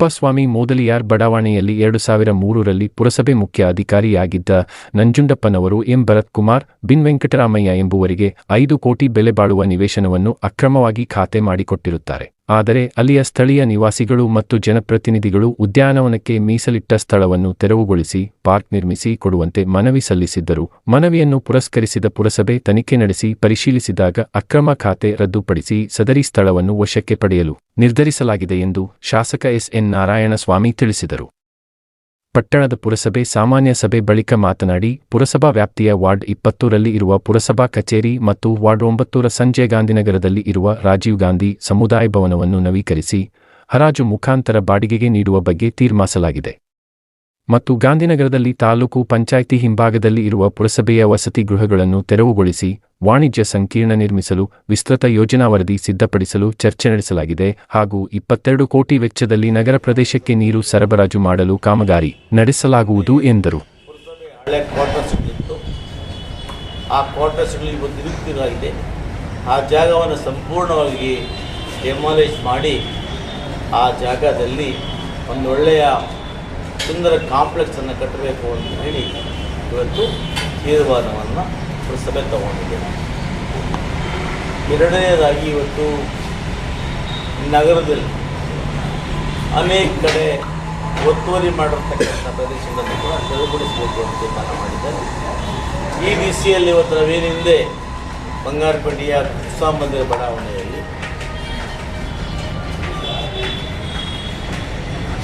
ತಿಪ್ಪಸ್ವಾಮಿ ಮೋದಲಿಯಾರ್ ಬಡಾವಣೆಯಲ್ಲಿ ಎರಡು ಸಾವಿರ ಮೂರರಲ್ಲಿ ಪುರಸಭೆ ಮುಖ್ಯ ಅಧಿಕಾರಿಯಾಗಿದ್ದ ನಂಜುಂಡಪ್ಪನವರು ಎಂ. ಭರತ್ ಕುಮಾರ್ ಬಿನ್ ವೆಂಕಟರಾಮಯ್ಯ ಎಂಬುವರಿಗೆ ಐದು ಕೋಟಿ ಬೆಲೆ ಬಾಳುವ ನಿವೇಶನವನ್ನು ಅಕ್ರಮವಾಗಿ ಖಾತೆ ಮಾಡಿಕೊಟ್ಟಿರುತ್ತಾರೆ. ಆದರೆ ಅಲ್ಲಿಯ ಸ್ಥಳೀಯ ನಿವಾಸಿಗಳು ಮತ್ತು ಜನಪ್ರತಿನಿಧಿಗಳು ಉದ್ಯಾನವನಕ್ಕೆ ಮೀಸಲಿಟ್ಟ ಸ್ಥಳವನ್ನು ತೆರವುಗೊಳಿಸಿ ಪಾರ್ಕ್ ನಿರ್ಮಿಸಿ ಕೊಡುವಂತೆ ಮನವಿ ಸಲ್ಲಿಸಿದ್ದರು. ಮನವಿಯನ್ನು ಪುರಸ್ಕರಿಸಿದ ಪುರಸಭೆ ತನಿಖೆ ನಡೆಸಿ ಪರಿಶೀಲಿಸಿದಾಗ ಅಕ್ರಮ ಖಾತೆ ರದ್ದುಪಡಿಸಿ ಸದರಿ ಸ್ಥಳವನ್ನು ವಶಕ್ಕೆ ಪಡೆಯಲು ನಿರ್ಧರಿಸಲಾಗಿದೆ ಎಂದು ಶಾಸಕ ಎಸ್ ಎನ್ ನಾರಾಯಣಸ್ವಾಮಿ ತಿಳಿಸಿದರು. ಪಟ್ಟಣದ ಪುರಸಭೆ ಸಾಮಾನ್ಯ ಸಭೆ ಬಳಿಕ ಮಾತನಾಡಿ, ಪುರಸಭಾ ವ್ಯಾಪ್ತಿಯ ವಾರ್ಡ್ ಇಪ್ಪತ್ತೂರಲ್ಲಿ ಇರುವ ಪುರಸಭಾ ಕಚೇರಿ ಮತ್ತು ವಾರ್ಡ್ ಒಂಬತ್ತೂರ ಸಂಜೆ ಗಾಂಧಿನಗರದಲ್ಲಿ ಇರುವ ರಾಜೀವ್ ಗಾಂಧಿ ಸಮುದಾಯ ಭವನವನ್ನು ನವೀಕರಿಸಿ, ಹರಾಜು ಮುಖಾಂತರ ಬಾಡಿಗೆಗೆ ನೀಡುವ ಬಗ್ಗೆ ತೀರ್ಮಾನಿಸಲಾಗಿದೆ ಮತ್ತು ಗಾಂಧಿನಗರದಲ್ಲಿ ತಾಲೂಕು ಪಂಚಾಯಿತಿ ಹಿಂಭಾಗದಲ್ಲಿ ಇರುವ ಪುರಸಭೆಯ ವಸತಿ ಗೃಹಗಳನ್ನು ತೆರವುಗೊಳಿಸಿ, ವಾಣಿಜ್ಯ ಸಂಕೀರ್ಣ ನಿರ್ಮಿಸಲು ವಿಸ್ತೃತ ಯೋಜನಾ ವರದಿ ಸಿದ್ಧಪಡಿಸಲು ಚರ್ಚೆ ನಡೆಸಲಾಗಿದೆ ಹಾಗೂ ಇಪ್ಪತ್ತೆರಡು ಕೋಟಿ ವೆಚ್ಚದಲ್ಲಿ ನಗರ ಪ್ರದೇಶಕ್ಕೆ ನೀರು ಸರಬರಾಜು ಮಾಡಲು ಕಾಮಗಾರಿ ನಡೆಸಲಾಗುವುದು ಎಂದರು. ಆ ಆ ಜಾಗವನ್ನು ಸಂಪೂರ್ಣವಾಗಿ ಮಾಡಿ ಆ ಜಾಗದಲ್ಲಿ ಒಂದು ಒಳ್ಳೆಯ ಸುಂದರ ಕಾಂಪ್ಲೆಕ್ಸನ್ನು ಕಟ್ಟಬೇಕು ಅಂತ ಹೇಳಿ ಇವತ್ತು ತೀರ್ಮಾನವನ್ನು ಪುರಸಭೆ ತಗೊಂಡಿದೆ. ಎರಡನೇದಾಗಿ ಇವತ್ತು ನಗರದಲ್ಲಿ ಅನೇಕ ಕಡೆ ಒತ್ತುವರಿ ಮಾಡಿರ್ತಕ್ಕಂಥ ಪ್ರದೇಶಗಳನ್ನು ಕೂಡ ತೆರವುಗೊಳಿಸಬೇಕು ಅಂತ ತೀರ್ಮಾನ ಮಾಡಿದ್ದಾರೆ. ಈ ದಿಸೆಯಲ್ಲಿ ಇವತ್ತು ನಾವೇನು ಹಿಂದೆ ಬಂಗಾರಪೇಟೆಯ ಕೃಷ್ಣ ಮಂದಿರ ಬಡಾವಣೆಯಲ್ಲಿ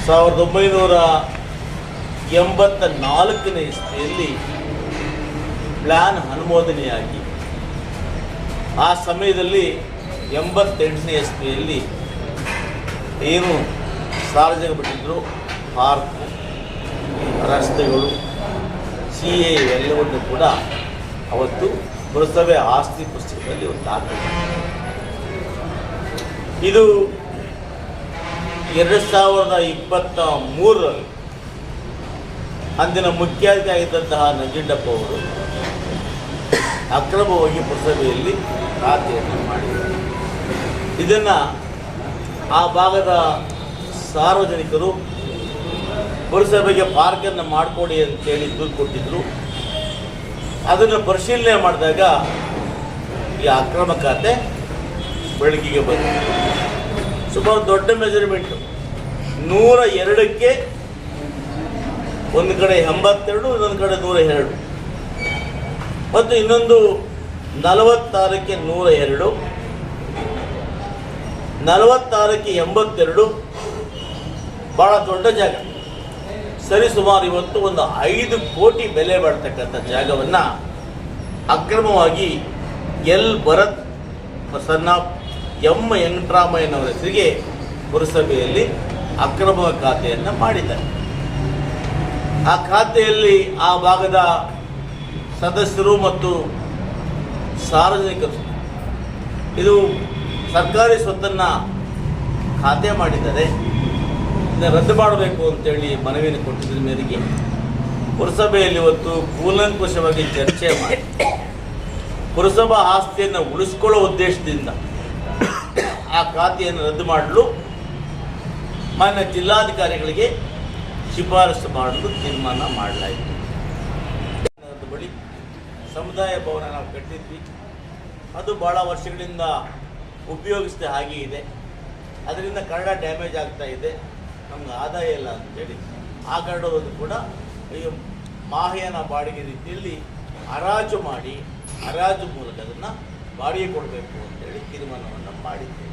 ಸಾವಿರದ ಒಂಬೈನೂರ ಎಂಬತ್ತ ನಾಲ್ಕನೇ ಇಸ್ವಿಯಲ್ಲಿ ಪ್ಲಾನ್ ಅನುಮೋದನೆಯಾಗಿ. ಆ ಸಮಯದಲ್ಲಿ ಎಂಬತ್ತೆಂಟನೇ ಇಸ್ವಿಯಲ್ಲಿ ಏನು ಸಾರ್ವಜನಿಕ ಬಿಟ್ಟಿದ್ರು ಪಾರ್ಕ್ ರಸ್ತೆಗಳು, ಸಿ ಎ ಎಲ್ಲವನ್ನು ಕೂಡ ಅವತ್ತು ಪುರಸಭೆ ಆಸ್ತಿ ಪುಸ್ತಕದಲ್ಲಿ ಒಂದು ದಾಖಲೆ ಇದು ಎರಡು ಸಾವಿರದ ಇಪ್ಪತ್ತ ಮೂರರಲ್ಲಿ ಅಂದಿನ ಮುಖ್ಯಾಧಿಕಾರಿ ಆಗಿದ್ದಂತಹ ನಂಜುಂಡಪ್ಪ ಅವರು ಅಕ್ರಮವಾಗಿ ಪುರಸಭೆಯಲ್ಲಿ ಖಾತೆಯನ್ನು ಮಾಡಿದ್ದಾರೆ. ಇದನ್ನು ಆ ಭಾಗದ ಸಾರ್ವಜನಿಕರು ಪುರಸಭೆಗೆ ಪಾರ್ಕನ್ನು ಮಾಡಿಕೊಡಿ ಅಂತೇಳಿ ದೂರು ಕೊಟ್ಟಿದ್ದರು ಅದನ್ನು ಪರಿಶೀಲನೆ ಮಾಡಿದಾಗ ಈ ಅಕ್ರಮ ಖಾತೆ ಬೆಳಕಿಗೆ ಬಂದಿದೆ. ಸುಮಾರು ದೊಡ್ಡ ಮೆಜರ್ಮೆಂಟು ನೂರ ಎರಡಕ್ಕೆ ಒಂದು ಕಡೆ ಎಂಬತ್ತೆರಡು, ಇನ್ನೊಂದು ಕಡೆ ನೂರ ಎರಡು ಮತ್ತು ಇನ್ನೊಂದು ನಲವತ್ತಾರಕ್ಕೆ ನೂರ ಎರಡು ನಲವತ್ತಾರಕ್ಕೆ ಎಂಬತ್ತೆರಡು. ಭಾಳ ದೊಡ್ಡ ಜಾಗ. ಸರಿ, ಸುಮಾರು ಇವತ್ತು ಒಂದು ಐದು ಕೋಟಿ ಬೆಲೆ ಬಾಳ್ತಕ್ಕಂಥ ಜಾಗವನ್ನು ಅಕ್ರಮವಾಗಿ ಎಲ್ ಭರತ್ ಪ್ರಸನ್ನ ಎಂ ವೆಂಕಟರಾಮಯ್ಯನವರ ಹೆಸರಿಗೆ ಪುರಸಭೆಯಲ್ಲಿ ಅಕ್ರಮ ಖಾತೆಯನ್ನು ಮಾಡಿದ್ದಾರೆ. ಆ ಖಾತೆಯಲ್ಲಿ ಆ ಭಾಗದ ಸದಸ್ಯರು ಮತ್ತು ಸಾರ್ವಜನಿಕರು ಇದು ಸರ್ಕಾರಿ ಸ್ವತ್ತನ್ನು ಖಾತೆ ಮಾಡಿದ್ದಾರೆ. ಇದನ್ನು ರದ್ದು ಮಾಡಬೇಕು ಅಂತೇಳಿ ಮನವಿಯನ್ನು ಕೊಟ್ಟಿದ್ದ ಮೇರೆಗೆ ಪುರಸಭೆಯಲ್ಲಿ ಇವತ್ತು ಕೂಲಂಕುಷವಾಗಿ ಚರ್ಚೆ ಮಾಡಿ. ಪುರಸಭಾ ಆಸ್ತಿಯನ್ನು ಉಳಿಸ್ಕೊಳ್ಳೋ ಉದ್ದೇಶದಿಂದ ಆ ಖಾತೆಯನ್ನು ರದ್ದು ಮಾಡಲು ಮಾನ್ಯ ಜಿಲ್ಲಾಧಿಕಾರಿಗಳಿಗೆ ಶಿಫಾರಸು ಮಾಡಲು ತೀರ್ಮಾನ ಮಾಡಲಾಯಿತು. ಬಳಿ ಸಮುದಾಯ ಭವನ ನಾವು ಕಟ್ಟಿದ್ವಿ. ಅದು ಭಾಳ ವರ್ಷಗಳಿಂದ ಉಪಯೋಗಿಸದೆ ಹಾಗೆ ಇದೆ. ಅದರಿಂದ ಕನ್ನಡ ಡ್ಯಾಮೇಜ್ ಆಗ್ತಾ ಇದೆ. ನಮ್ಗೆ ಆದಾಯ ಇಲ್ಲ ಅಂತೇಳಿ ಆ ಕನ್ನಡವನ್ನು ಕೂಡ ಈ ಮಾಹಿಯನ ಬಾಡಿಗೆ ರೀತಿಯಲ್ಲಿ ಹರಾಜು ಮಾಡಿ, ಹರಾಜು ಮೂಲಕ ಅದನ್ನು ಬಾಡಿಗೆ ಕೊಡಬೇಕು ಅಂತೇಳಿ ತೀರ್ಮಾನವನ್ನು ಮಾಡಿದ್ದೇವೆ.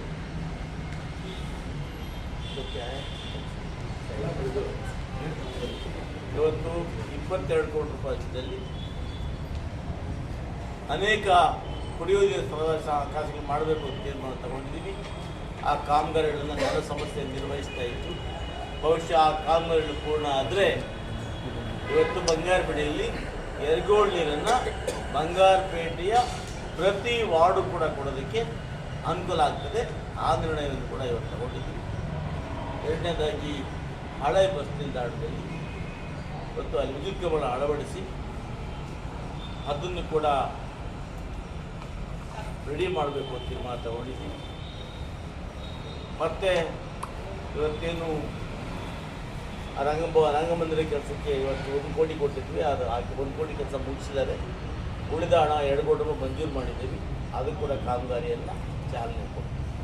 ಇವತ್ತು ಇಪ್ಪತ್ತೆರಡು ಕೋಟಿ ರೂಪಾಯಿ ವೆಚ್ಚದಲ್ಲಿ ಅನೇಕ ಕುಡಿಯುವ ಸಮಾವೇಶ ಖಾಸಗಿ ಮಾಡಬೇಕು ಅಂತ ತೀರ್ಮಾನ ತಗೊಂಡಿದ್ದೀವಿ. ಆ ಕಾಮಗಾರಿಗಳನ್ನು ಜನ ಸಮಸ್ಯೆ ನಿರ್ವಹಿಸ್ತಾ ಇತ್ತು. ಬಹುಶಃ ಆ ಕಾಮಗಾರಿಗಳು ಪೂರ್ಣ ಆದರೆ ಇವತ್ತು ಬಂಗಾರಪೇಟೆಯಲ್ಲಿ ಎರಗೋಳ್ ನೀರನ್ನು ಬಂಗಾರಪೇಟೆಯ ಪ್ರತಿ ವಾರ್ಡು ಕೂಡ ಕೊಡೋದಕ್ಕೆ ಅನುಕೂಲ ಆಗ್ತದೆ. ಆ ನಿರ್ಣಯವನ್ನು ಕೂಡ ಇವತ್ತು ತಗೊಂಡಿದ್ದೀವಿ. ಎರಡನೇದಾಗಿ ಹಳೆ ಬಸ್ ನಿಲ್ದಾಣದಲ್ಲಿ ಇವತ್ತು ಅಲ್ಲಿ ವಿದ್ಯುತ್ ಕಂಬಳ ಅಳವಡಿಸಿ ಅದನ್ನು ಕೂಡ ರೆಡಿ ಮಾಡಬೇಕು ಅಂತ ತೀರ್ಮಾನ ಮತ್ತು ಇವತ್ತೇನು ಆ ರಂಗಂಬ ರಂಗಮಂದಿರ ಕೆಲಸಕ್ಕೆ ಇವತ್ತು ಒಂದು ಕೋಟಿ ಕೊಟ್ಟಿದ್ವಿ. ಅದು ಹಾಕಿ ಒಂದು ಕೋಟಿ ಕೆಲಸ ಮುಗಿಸಿದ್ದಾರೆ. ಉಳಿದ ಹಣ ಎರಡು ಕೋಟಿ ಮಂಜೂರು ಮಾಡಿದ್ದೀವಿ. ಅದು ಕೂಡ ಕಾಮಗಾರಿಯನ್ನು ಚಾಲನೆ ಕೊಡ್ತೀವಿ.